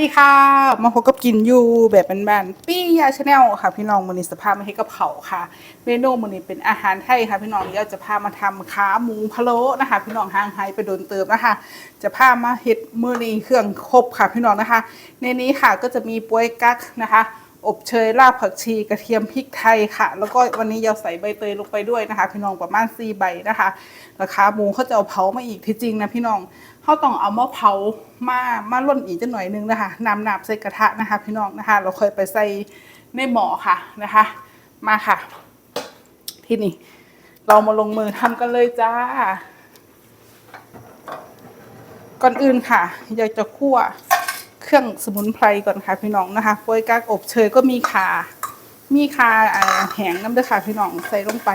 ดีค่ะ มาพบกับกินอยู่แบบแบนๆปี้ยาชาแนลค่ะ พี่น้องมือนี้สภาพมาให้กับเขาค่ะ เมนูมือนี้เป็นอาหารไทยค่ะ พี่น้องเดี๋ยวจะพามาทำขาหมูพะโล้นะคะ พี่น้องห่างไฮไปโดนเติมนะคะ จะพามาเฮ็ดมือนี้เครื่องครบค่ะ พี่น้องนะคะ ในนี้ค่ะก็จะมีปวยกั๊กนะคะ อบเชยรากผักชีกระเทียมพริกไทยค่ะ แล้วก็วันนี้เราใส่ใบเตยลงไปด้วยนะคะ พี่น้องประมาณ4ใบนะคะราคาหมูเขาจะเอาเผามาอีกที่จริงนะพี่น้องเขาต้องเอามาเผามามาล่นอีกจะหน่อยนึงนะคะนำน้ำใส่กระทะนะคะ พี่น้องนะคะ เราเคยไปใส่ในหม้อค่ะนะคะ มาค่ะ ที่นี่ เรามาลงมือทำกันเลยจ้า ก่อนอื่นค่ะ อยากจะคั่ว เครื่องสมุนไพรก่อนค่ะพี่น้องนะคะโปยกากอบเชยก็มีขามีขาแห้งน้ำด้วยค่ะพี่น้องใส่ลงไป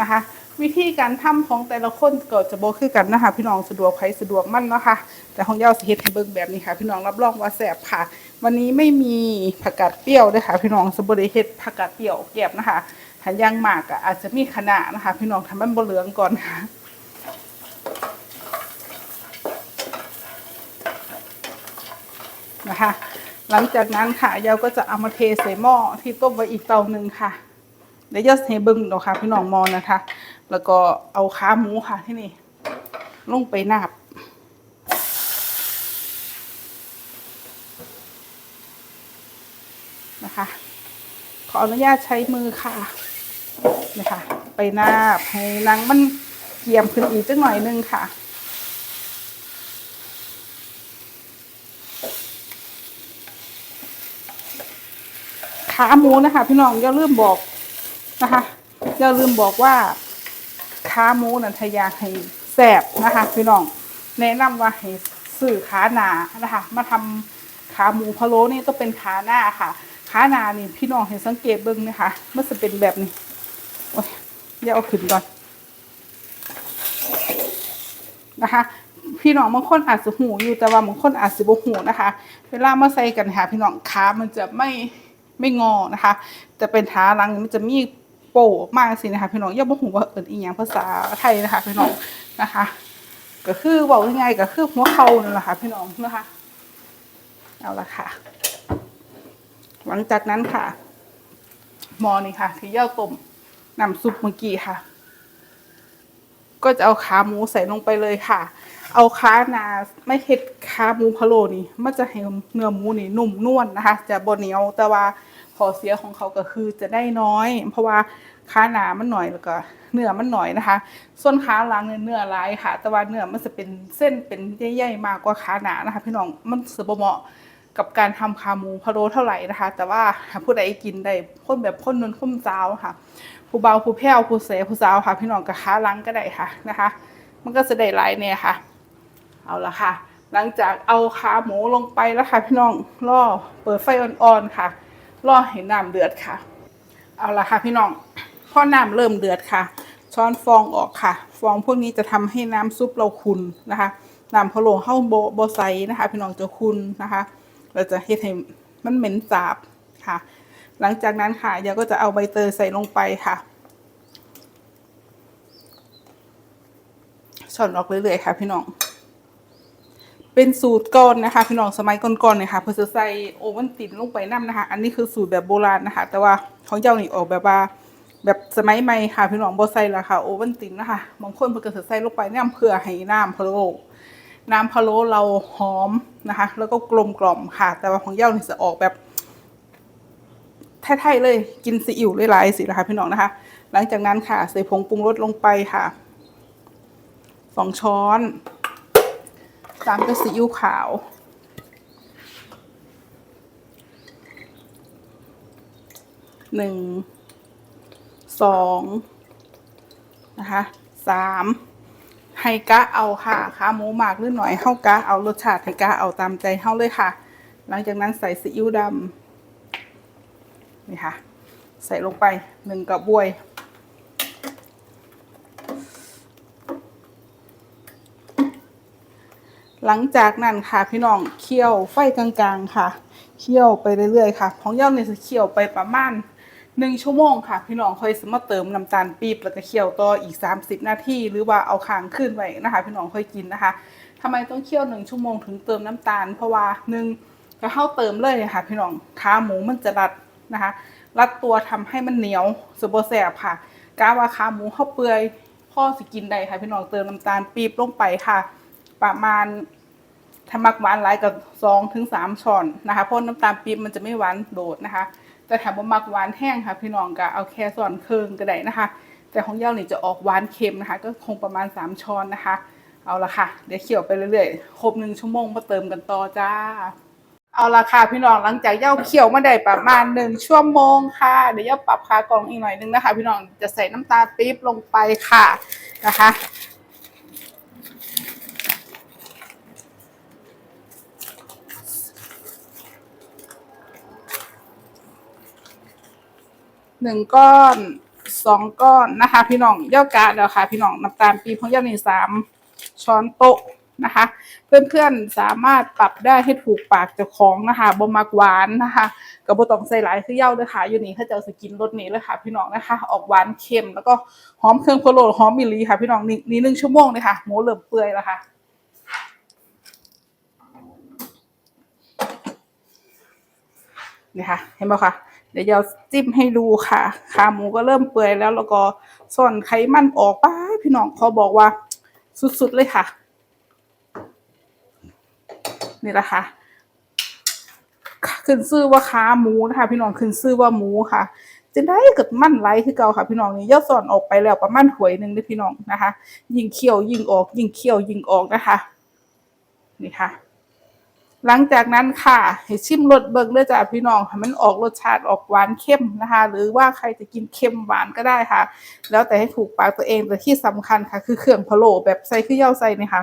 นะคะ วิธีการทำของแต่ละคนเก็จะโบคือกันนะคะ พี่น้องสะดวกใครสะดวกมั่นนะคะ แต่ของเย้าสิเฮ็ดให้เบิ่งแบบนี้ค่ะ พี่น้องรับรองว่าแซ่บค่ะ วันนี้ไม่มีผักกาดเปรี้ยวด้วยค่ะ พี่น้องสมบูรณ์เฮ็ดผักกาดเปรี้ยวแก็บนะคะถ้าย่างมากก็อาจจะมีขนาดนะคะ พี่น้องทำมันบเหลืองก่อนค่ะ นะคะ หลังจากนั้นค่ะยาวก็จะเอามาเทใส่หม้อที่ต้มไว้อีกเตาหนึ่งค่ะเดี๋ยวจะเทบึงเนาะค่ะพี่น้องมองนะคะ แล้วก็เอาขาหมูค่ะที่นี่ลงไปนาบนะคะ ขออนุญาตใช้มือค่ะนี่ค่ะไปนาบให้นังมันเกรียมขึ้นอีกจักหน่อยนึงค่ะ ขาหมูนะคะ พี่น้องอย่าลืมบอกนะคะอย่าลืมบอกว่าขาหมูนันทยาให้แสบนะคะ พี่น้องแนะนำว่าให้ซื้อขาหนานะคะ มาทำขาหมูพะโล้นี่ต้องเป็นขาหน้าค่ะ ขาหนานี่พี่น้องให้สังเกตเบิ้งนะคะมันจะเป็นแบบนี้โอ้ยเดี๋ยวเอาขึ้นก่อนนะคะพี่น้องบางคนอาจจะหูอยู่แต่ว่าบางคนอาจจะบ่หูนะคะ เวลามาใส่กันค่ะ พี่น้องขามันจะไม่ ไม่งอนะคะ จะเป็นขาหลังมันจะมีโป่มากสินะคะพี่น้องอย่าบอกหูว่าเอินอีหยังภาษาไทยนะคะพี่น้องนะคะ ก็คือบอกยังไงก็คือหัวเข่านั่นแหละค่ะพี่น้องนะคะ เอาละค่ะ หลังจากนั้นค่ะหมอนี่ค่ะ ที่เย่าต้มน้ำซุปเมื่อกี้ค่ะ ก็จะเอาขาหมูใส่ลงไปเลยค่ะ เอาขาหนาไม่เห็ดขาหมูพะโลนี่ มันจะให้เนื้อหมูนี่นุ่มนวลนะคะ จะบนเหนียวแต่ว่าขอเสียของเขาก็คือจะได้น้อย เพราะว่าขาหนามันหน่อยแล้วก็เนื้อมันหน่อยนะคะ ส่วนขาหลังเนี่ยเนื้อลายค่ะ แต่ว่าเนื้อมันจะเป็นเส้นเป็นใหญ่ๆมากกว่าขาหนานะคะ พี่น้องมันสืบเหมาะกับการทำขาหมูพะโล้เท่าไหร่นะคะ แต่ว่าผู้ใดกินได้คนแบบคนนนข้มจ้าวค่ะ ผู้เบาผู้แพ้วผู้เสผู้สาวค่ะ พี่น้องกับขาหลังก็ได้ค่ะนะคะ มันก็จะได้ลายเนี่ยค่ะ เอาละค่ะ หลังจากเอาขาหมูลงไปแล้วค่ะพี่น้องล่อเปิดไฟอ่อนๆค่ะล่อให้น้ำเดือดค่ะ เอาละค่ะพี่น้องพอน้ำเริ่มเดือดค่ะ ช้อนฟองออกค่ะ ฟองพวกนี้จะทำให้น้ำซุปเราขุนนะคะน้ำพะโล้เข้าโบโบไซนะคะ พี่น้องจะขุ่นนะคะ เราจะเฮ็ดให้มันเหม็นสาบค่ะ หลังจากนั้นค่ะยาก็จะเอาใบเตยใส่ลงไปค่ะช้อนออกเรื่อยๆค่ะ พี่น้อง เป็นสูตรก่อนนะคะ พี่น้องสมัยก่อนๆเนี่ยค่ะเพื่อจะใส่โอเวันตินลงไปน้ำนะคะ อันนี้คือสูตรแบบโบราณนะคะ แต่ว่าของเจ้านี่ออกแบบว่าแบบสมัยใหม่ค่ะพี่น้องบ่ใส่ละค่ะโอเวันตินนะคะบางคนเพิ่นก็จะใส่ลงไปน้ำเพื่อให้น้ำพะโล้น้ำพะโล้เราหอมนะคะ แล้วก็กลมกล่อมค่ะ แต่ว่าของเจ้านี่จะออกแบบไทยๆเลยกินซีอิ๊วหลายๆสินะคะพี่น้องนะคะ หลังจากนั้นค่ะใส่ผงปรุงรสลงไปค่ะสองช้อน ตามด้วยซีอิ๊วขาว หนึ่ง สองนะคะสามให้กะเอาค่ะขาหมูหมากหรือหน่อยเข้ากะเอารสชาติให้กะเอาตามใจเข้าเลยค่ะ หลังจากนั้นใส่ซีอิ๊วดำนี่ค่ะ ใส่ลงไปหนึ่งกระบวย หลังจากนั้นค่ะพี่น้องเคี่ยวไฟกลางๆค่ะเคี่ยวไปเรื่อยๆค่ะของเย่าเนี่ยจะเคี่ยวไปประมาณหนึ่งชั่วโมงค่ะ พี่น้องค่อยสมาเติมน้ำตาลปี๊บแล้วก็เคี่ยวต่ออีก 30 นาทีหรือว่าเอาค้างขึ้นไว้นะคะ พี่น้องค่อยกินนะคะทำไมต้องเคี่ยวหนึ่งชั่วโมงถึงเติมน้ำตาล เพราะว่าหนึ่งก็เข้าเติมเลยค่ะ พี่น้องขาหมูมันจะรัดนะคะ รัดตัวทำให้มันเหนียวสบแสบค่ะกาว่าขาหมูเข้าเปื่อยพ่อสิกินได้ค่ะ พี่น้องเติมน้ำตาลปี๊บลงไปค่ะ ประมาณ ถ้ามักหวานหลายกับสองถึงสามช้อนนะคะเพราะน้ำตาลปี๊บมันจะไม่หวานโดดนะคะ แต่ถ้าบ่มักหวานแห้งค่ะพี่น้องก็เอาแค่ส่วนเคิงก็ได้นะคะ แต่ของเย้านี่จะออกหวานเค็มนะคะ ก็คงประมาณสามช้อนนะคะ เอาละค่ะ เดี๋ยวเคี่ยวไปเรื่อยๆครบหนึ่งชั่วโมงมาเติมกันต่อจ้า เอาละค่ะพี่น้องหลังจากเย้าเคี่ยวมาได้ประมาณหนึ่งชั่วโมงค่ะเดี๋ยวเย้าปรับคากล่องอีกหน่อยนึงนะคะ พี่น้องจะใส่น้ำตาลปี๊บลงไปค่ะนะคะ หนึ่งก้อนสองก้อนนะคะ พี่น้องเย่ากาดแล้วค่ะ พี่น้องน้ำตาลปี๊บของย่านี่สามช้อนโต๊ะนะคะ เพื่อนๆสามารถปรับได้ให้ถูกปากเจ้าของนะคะบ่มักหวานนะคะกับ่ต้องใส่หลายคือเย่าเลยค่ะอยู่นี่ถ้าจะเอสกินรสนี้เลยค่ะ พี่น้องนะคะ ออกหวานเค็มแล้วก็หอมเครื่องพะโล้หอมมิลลีค่ะ พี่น้องนี่นี่หนึ่งชั่วโมงเลยค่ะหมูเริ่มเปื่อยแล้วค่ะนี่ค่ะเห็นไหมคะ ดี๋ยวเราจิ้มให้ดูค่ะ ขาหมูก็เริ่มเปื่อยแล้วแล้วก็ส่วนไขมันออกป้าพี่น้องเขาบอกว่า สุดๆเลยค่ะ นี่แหละค่ะขึ้นชื่อว่าขาหมูนะคะ พี่น้องขึ้นชื่อว่าหมูค่ะจะได้เกิดมั่นไรคือเก่าค่ะพี่น้องนี่ยอดสอนออกไปแล้วประมาณหวยหนึ่งด้วยพี่น้องนะคะ ยิงเขี้ยวยิงออก ยิงเขี้ยวยิงออกนะคะ นี่ค่ะ หลังจากนั้นค่ะ ให้ชิมรสเบิ่งเลยจ้ะพี่น้องให้มันออกรสชาติออกหวานเข้มนะคะ หรือว่าใครจะกินเค็มหวานก็ได้ค่ะ แล้วแต่ให้ถูกปากตัวเองแต่ที่สำคัญค่ะ คือเครื่องพะโล้แบบใส่คือเย่าใส่นี่ค่ะ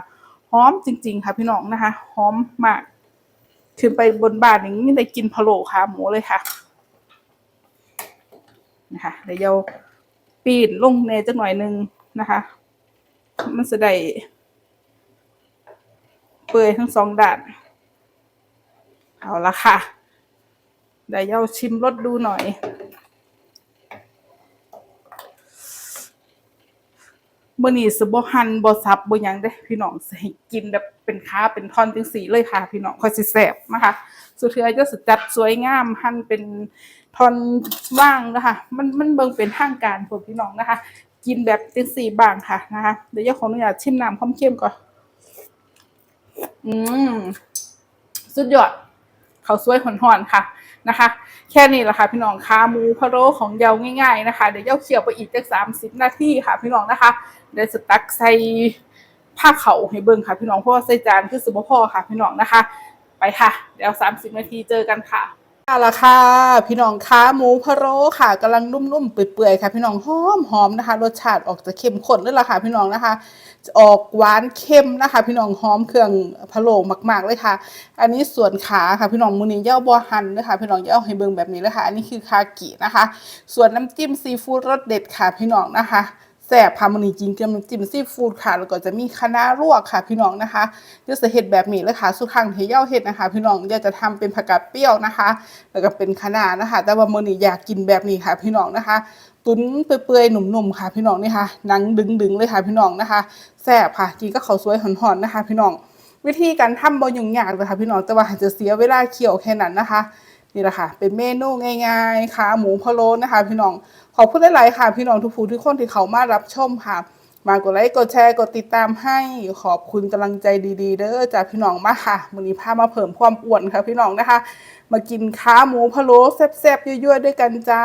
หอมจริง ๆ ค่ะพี่น้องนะคะหอมมากขึ้นไปบนบ้านอย่างนี้ได้กินพะโล้ขาหมูเลยค่ะนะคะเดี๋ยวเยาปีนลงเนจักหน่อยนึงนะคะ มันจะได้เปื่อยทั้งสองด้าน เอาละค่ะเดี๋ยวเราชิมรสดูหน่อย มื่อนี้สบหันบซับบยังได้พี่น้องให้กินแบบเป็นค้าเป็นท่อนจังสีเลยค่ะ พี่น้องค่อยสิแสบนะคะ สุดท้ายจะสุดจัดสวยงามหั่นเป็นท่อนว่างนะคะ มันมันเบิ่งเป็นทางการพวกพี่น้องนะคะ กินแบบจังสีบางค่ะนะคะ เดี๋ยวจะขออนุญาตชิมน้ำข้มเข้มก่อน อืม สุดยอด เขาวสวยหอนๆค่ะนะคะ แค่นี้แหละค่ะพี่น้องขาหมูพะโล้ของเยาง่ายๆนะคะ เดี๋ยวเยาเคี่ยวไปอีกจักสามสิบนาทีค่ะ พี่น้องนะคะเดี๋ยวสตักใส่ผ้าเขาให้เบิ่งค่ะพี่น้องเพราะว่าใส่จานคือสุบพ่อค่ะพี่น้องนะคะ ไปค่ะ เดี๋ยวสามสิบนาทีเจอกันค่ะ เอาละค่ะ พี่น้องขาหมูพะโล้ค่ะกำลังนุ่มๆเปื่อยๆค่ะ พี่น้องหอมหอมนะคะ รสชาติออกจะเข้มข้นเลยล่ะค่ะ พี่น้องนะคะ ออกหวานเค็มนะคะ พี่น้องหอมเครื่องพะโล้มาก ๆเลยค่ะ อันนี้ส่วนขาค่ะ พี่น้องมือนี้เย่าบัวหันนะคะพี่น้องเย่าให้เบิ่งแบบนี้เลยค่ะ อันนี้คือคากินะคะ ส่วนน้ำจิ้มซีฟู้ดรสเด็ดค่ะ พี่น้องนะคะ ซ่บค่ะมือนี้จริงกับน้ำจิ้มซีฟู้ดค่ะ แล้วก็จะมีคะน้าลวกค่ะ พี่น้องนะคะเดี๋ยวจะเห็ดแบบนี้เลยค่ะสุดครั้งที่ย่าเห็ดนะคะ พี่น้องเย่าจะทำเป็นผักกาดเปรี้ยวนะคะ แล้วก็เป็นคะน้านะคะ แต่ว่ามือนี้อยากกินแบบนี้ค่ะ พี่น้องนะคะ ตุ้นเปื่อยๆหนุ่มๆค่ะ พี่น้องนี่ค่ะหนังดึงๆเลยค่ะ พี่น้องนะคะแซ่บค่ะกินก็เขาวสวยหอนๆนะคะ พี่น้องวิธีการทำบ่ยุ่งยากเลยค่ะพี่น้องแต่ว่าจจะเสียเวลาเคี่ยวแค่นั้นนะคะ นี่แหละค่ะ เป็นเมนูง่ายๆค่ะหมูพะโล้นะคะ พี่น้อง ขอบคุณหลายๆค่ะ พี่น้องทุกผู้ทุกคนที่เขามารับชมค่ะ มากดไลค์กดแชร์กดติดตามให้ขอบคุณกำลังใจดีๆ เด้อจากพี่น้องมาค่ะวันนี้พามาเพิ่มความอ้วนค่ะ พี่น้องนะคะ มากินขาหมูพะโล้แซ่บๆยั่วๆด้วยกันจ้า